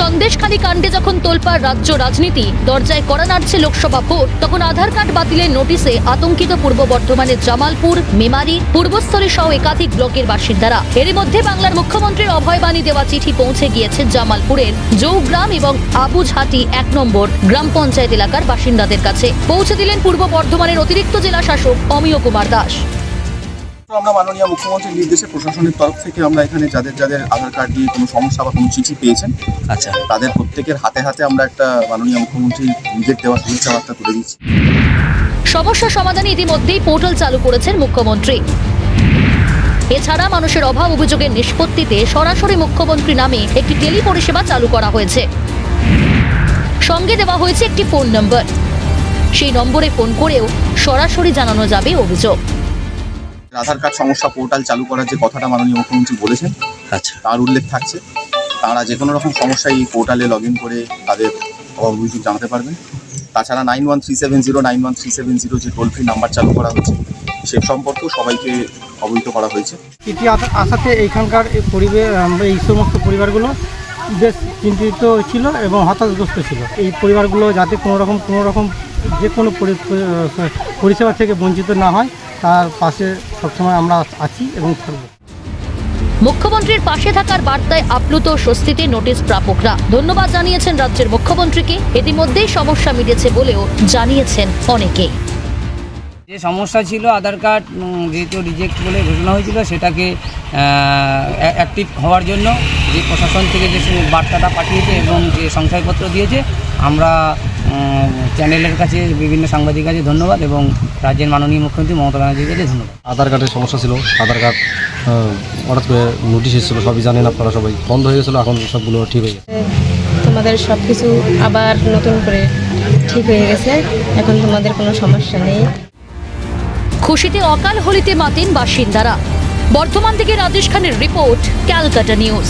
সন্দেশখালী কাণ্ডে যখন তোলপাড় রাজ্য রাজনীতি, দরজায় কড়া নাড়ছে লোকসভা ভোট, তখন আধার কার্ড বাতিলের নোটিশে আতঙ্কিত পূর্ব বর্ধমানের জামালপুর, মেমারি, পূর্বস্থলী সহ একাধিক ব্লকের বাসিন্দারা। এরই মধ্যে বাংলার মুখ্যমন্ত্রীর অভয়বাণী দেওয়া চিঠি পৌঁছে গিয়েছে জামালপুরের জৌগ্রাম এবং আবুঝাটি এক নম্বর গ্রাম পঞ্চায়েত এলাকার বাসিন্দাদের কাছে। পৌঁছে দিলেন পূর্ব বর্ধমানের অতিরিক্ত জেলা শাসক অমিয় কুমার দাস। আমরা মাননীয় মুখ্যমন্ত্রীর নির্দেশে প্রশাসনের তরফ থেকে আমরা এখানে যাদের যাদের আধার কার্ড দিয়ে কোনো সমস্যা বা কোনো চিঠি পেয়েছেন আচ্ছা। তাদের প্রত্যেকের হাতে হাতে আমরা একটা মাননীয় মুখ্যমন্ত্রীর নিজের দেওয়া শুভেচ্ছা বার্তা তুলে দিচ্ছি। সমস্যা সমাধানে ইতিমধ্যেই পোর্টাল চালু করেছেন মুখ্যমন্ত্রী। এছাড়া মানুষের অভাব অভিযোগের নিষ্পত্তিতে সরাসরি মুখ্যমন্ত্রী নামে একটি টেলি পরিষেবা চালু করা হয়েছে। সঙ্গে দেওয়া হয়েছে একটি ফোন নম্বর। সেই নম্বরে ফোন করেও সরাসরি জানানো যাবে অভিযোগ। আধার কার্ড সমস্যা পোর্টাল চালু করার যে কথাটা মাননীয় মুখ্যমন্ত্রী বলেছেন আচ্ছা। তার উল্লেখ থাকছে। তারা যে কোনো রকম সমস্যা এই পোর্টালে লগ ইন করে তাদের অভিযোগ জানাতে পারবেন। তাছাড়া nine one three seven zero nine one three seven zero যে টোল ফ্রি নাম্বার চালু করা হচ্ছে সে সম্পর্কেও সবাইকে অবহিত করা হয়েছে। আসা- আসাতে এইখানকার আমরা এই সমস্ত পরিবারগুলো বেশ চিন্তিত ছিল এবং হতাশগ্রস্ত ছিল। এই পরিবারগুলো যাতে কোনো রকম কোনো রকম যে কোনো পরি- পরি- পরিষেবা থেকে বঞ্চিত না হয় তার পাশে সবসময় আমরা আছি এবং থাকব। মুখ্যমন্ত্রীর পাশে থাকার বার্তায় আপ্লুত স্বস্তিতে নোটিশ প্রাপকরা। ধন্যবাদ জানিয়েছেন রাজ্যের মুখ্যমন্ত্রীকে। ইতিমধ্যেই সমস্যা মিটেছে বলেও জানিয়েছেন অনেকেই। যে সমস্যা ছিল আধার কার্ড যেহেতু রিজেক্ট বলে ঘোষণা হয়েছিল সেটাকে অ্যাক্টিভ হওয়ার জন্য যে প্রশাসন থেকে যে বার্তাটা পাঠিয়েছে এবং যে সংশয়পত্র দিয়েছে আমরা চ্যানেলের কাছে বিভিন্ন সাংবাদিক কাছে ধন্যবাদ এবং রাজ্যের মাননীয় মুখ্যমন্ত্রী মমতা ব্যানার্জির কাছে ধন্যবাদ। আধার কার্ডের সমস্যা ছিল আধার কার্ড হঠাৎ করে নোটিশ এসেছিল সবই জানেন আপনারা সবাই। বন্ধ হয়ে গেছিল এখন সবগুলো ঠিক হয়ে গেছে। তোমাদের সব কিছু আবার নতুন করে ঠিক হয়ে গেছে এখন তোমাদের কোনো সমস্যা নেই। খুশিতে অকাল হোলিতে মাতেন বাসিন্দারা। বর্ধমান থেকে রাজেশ খানের রিপোর্ট ক্যালকাটা নিউজ।